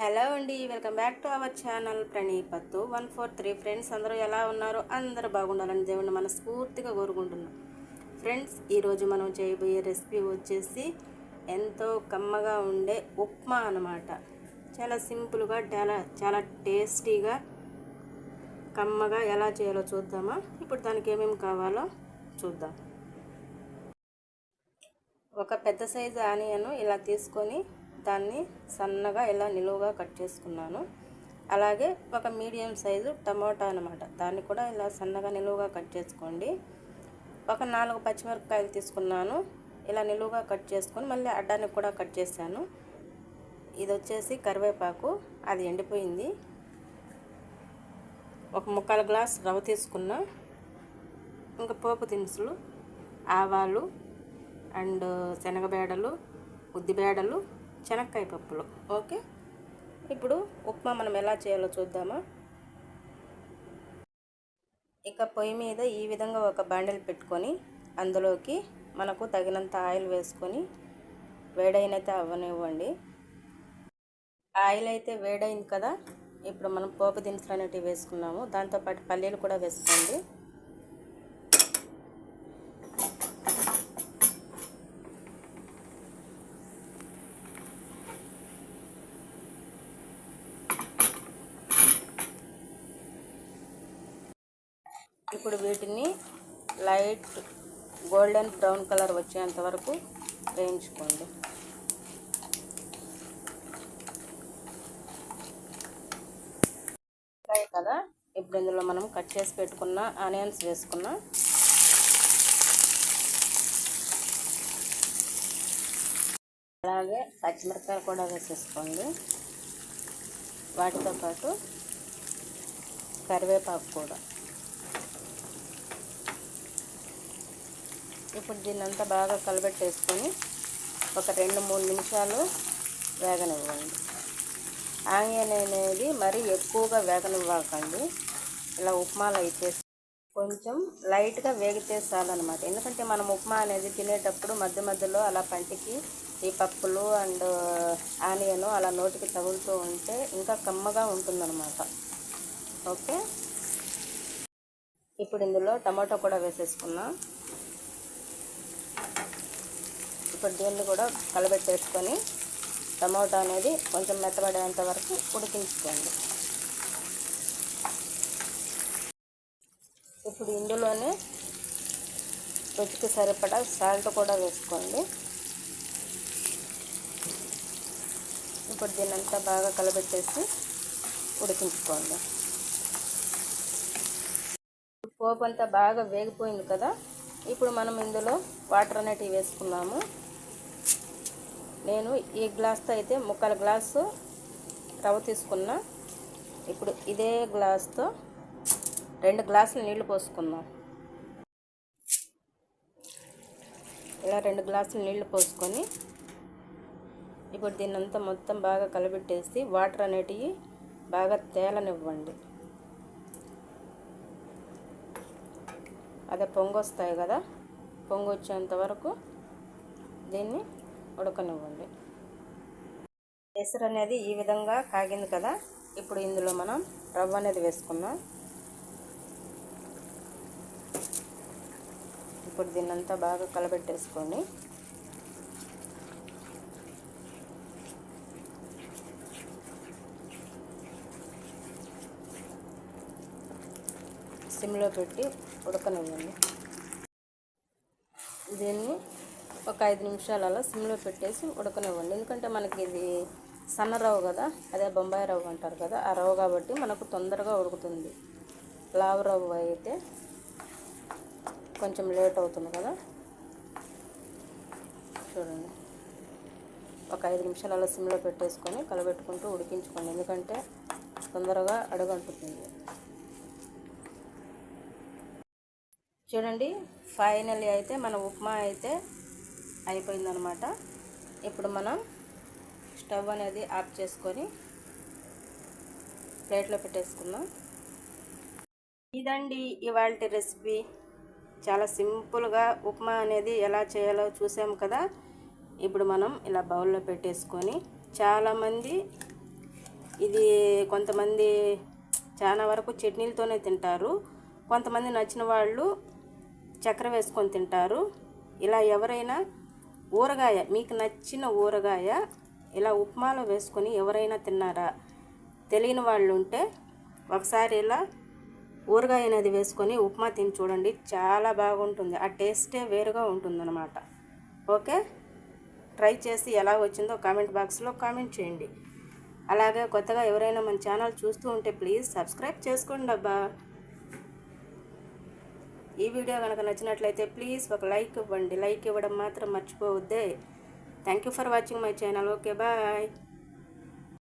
Hello అండి welcome back to our channel ప్రణీపత్తు. One four three friends అందరూ ఎలా ఉన్నారు? అందరూ బాగుండాలని దేవుణ్ణి మనస్ఫూర్తిగా కోరుకుంటున్నాం. ఫ్రెండ్స్ ఈరోజు మనం చేయబోయే రెసిపీ వచ్చేసి ఎంతో కమ్మగా ఉండే ఉప్మా అన్నమాట. చాలా సింపుల్గా చాలా చాలా టేస్టీగా కమ్మగా ఎలా చేయాలో చూద్దామా? ఇప్పుడు దానికి ఏమేమి కావాలో చూద్దాం. ఒక పెద్ద సైజు ఆనియన్ ఇలా తీసుకొని దాన్ని సన్నగా ఇలా నిలువుగా కట్ చేసుకున్నాను. అలాగే ఒక మీడియం సైజు టమాటా అనమాట దాన్ని కూడా ఇలా సన్నగా నిలువుగా కట్ చేసుకోండి. ఒక నాలుగు పచ్చిమిరపకాయలు తీసుకున్నాను. ఇలా నిలువుగా కట్ చేసుకొని మళ్ళీ అడ్డానికి కూడా కట్ చేశాను. ఇది వచ్చేసి కరివేపాకు. అది ఎండిపోయింది. ఒక ముక్కాల గ్లాస్ రవ్వ తీసుకున్నా. ఇంకా పోపు దినుసులు ఆవాలు అండ్ శనగబేడలు ఉద్దిబేడలు శనక్కాయ పప్పులు. ఓకే. ఇప్పుడు ఉప్మా మనం ఎలా చేయాలో చూద్దామా? ఇక పొయ్యి మీద ఈ విధంగా ఒక బాండిల్ పెట్టుకొని అందులోకి మనకు తగినంత ఆయిల్ వేసుకొని వేడైనైతే అవ్వనివ్వండి. ఆయిల్ అయితే వేడైంది కదా ఇప్పుడు మనం పోపు దినుసులు అనేటివి వేసుకున్నాము. దాంతోపాటు పల్లీలు కూడా వేసుకోండి. ఇప్పుడు వీటిని లైట్ గోల్డెన్ బ్రౌన్ కలర్ వచ్చేంత వరకు వేయించుకోండి. కదా? ఇప్పుడు ఇందులో మనం కట్ చేసి పెట్టుకున్న ఆనియన్స్ వేసుకున్నాం. అలాగే పచ్చిమిరపకాయలు కూడా వేసేసుకోండి. వాటితో పాటు కరివేపాకు కూడా. ఇప్పుడు దీన్నంతా బాగా కలబెట్టేసుకొని ఒక రెండు మూడు నిమిషాలు వేగనివ్వండి. ఆనియన్ అనేది మరీ ఎక్కువగా వేగనివ్వకండి. ఇలా ఉప్మాలు అయితే కొంచెం లైట్గా వేగితే చాలన్నమాట. ఎందుకంటే మనం ఉప్మా అనేది తినేటప్పుడు మధ్య మధ్యలో అలా పంటికి ఈ పప్పులు అండ్ ఆనియన్ అలా నోటికి తగులుతూ ఉంటే ఇంకా కమ్మగా ఉంటుందన్నమాట. ఓకే? ఇప్పుడు ఇందులో టమాటో కూడా వేసేసుకున్నాం ఇప్పుడు దీన్ని కూడా కలబెట్టేసుకొని టమాటా అనేది కొంచెం మెత్తబడేంత వరకు ఉడికించుకోండి. ఇప్పుడు ఇందులోనే రుచికి సరిపడా సాల్ట్ కూడా వేసుకోండి. ఇప్పుడు దీన్నంతా బాగా కలబెట్టేసి ఉడికించుకోండి. పోపు అంతా బాగా వేగిపోయింది కదా ఇప్పుడు మనం ఇందులో వాటర్ అనేటివి వేసుకున్నాము. నేను ఈ గ్లాస్తో అయితే ముక్కల గ్లాసు రవ్వ తీసుకున్నా. ఇప్పుడు ఇదే గ్లాస్తో రెండు గ్లాసులు నీళ్ళు పోసుకుందాం. ఇలా రెండు గ్లాసులు నీళ్ళు పోసుకొని ఇప్పుడు దీన్నంతా మొత్తం బాగా కలబెట్టేసి వాటర్ అనేటివి బాగా తేలనివ్వండి. అదే పొంగొస్తాయి కదా పొంగు వచ్చేంత వరకు దీన్ని ఉడకనివ్వండి ఎసరు అనేది ఈ విధంగా కాగింది కదా ఇప్పుడు ఇందులో మనం రవ్వ అనేది వేసుకున్నాం ఇప్పుడు దీన్నంతా బాగా కలబెట్టేసుకోండి సిమ్లో పెట్టి ఉడకనివ్వండి. దీన్ని ఒక ఐదు నిమిషాలు అలా సిమ్లో పెట్టేసి ఉడకనివ్వండి. ఎందుకంటే మనకి ఇది సన్న రవ్వ కదా అదే బొంబాయి రవ్వ అంటారు కదా ఆ రవ్వ కాబట్టి మనకు తొందరగా ఉడుకుతుంది. లావు రవ్వ అయితే కొంచెం లేట్ అవుతుంది కదా. చూడండి. ఒక ఐదు నిమిషాలు అలా సిమ్లో పెట్టేసుకొని కలబెట్టుకుంటూ ఉడికించుకోండి. ఎందుకంటే తొందరగా అడుగంటుతుంది. చూడండి ఫైనల్లీ అయితే మన ఉప్మా అయితే అయిపోయిందనమాట. ఇప్పుడు మనం స్టవ్ అనేది ఆఫ్ చేసుకొని ప్లేట్లో పెట్టేసుకుందాం. ఇదండి ఇవాళ రెసిపీ. చాలా సింపుల్గా ఉప్మా అనేది ఎలా చేయాలో చూసాము కదా? ఇప్పుడు మనం ఇలా బౌల్లో పెట్టేసుకొని చాలామంది ఇది కొంతమంది చాలా వరకు చట్నీలతోనే తింటారు. కొంతమంది నచ్చిన వాళ్ళు చక్కెర వేసుకొని తింటారు. ఇలా ఎవరైనా ఊరగాయ మీకు నచ్చిన ఊరగాయ ఇలా ఉప్మాలో వేసుకొని ఎవరైనా తిన్నారా? తెలియని వాళ్ళు ఉంటే ఒకసారి ఇలా ఊరగాయ అనేది వేసుకొని ఉప్మా తిని చూడండి. చాలా బాగుంటుంది. ఆ టేస్టే వేరుగా ఉంటుందన్నమాట. ఓకే? ట్రై చేసి ఎలా వచ్చిందో కామెంట్ బాక్స్లో కామెంట్ చేయండి. అలాగే కొత్తగా ఎవరైనా మన ఛానల్ చూస్తూ ఉంటే ప్లీజ్ సబ్స్క్రైబ్ చేసుకోండి అబ్బా. ఈ వీడియో కనుక నచ్చినట్లయితే ప్లీజ్ ఒక లైక్ ఇవ్వండి. లైక్ ఇవ్వడం మాత్రం మర్చిపోవద్దే. Thank you for watching my channel okay bye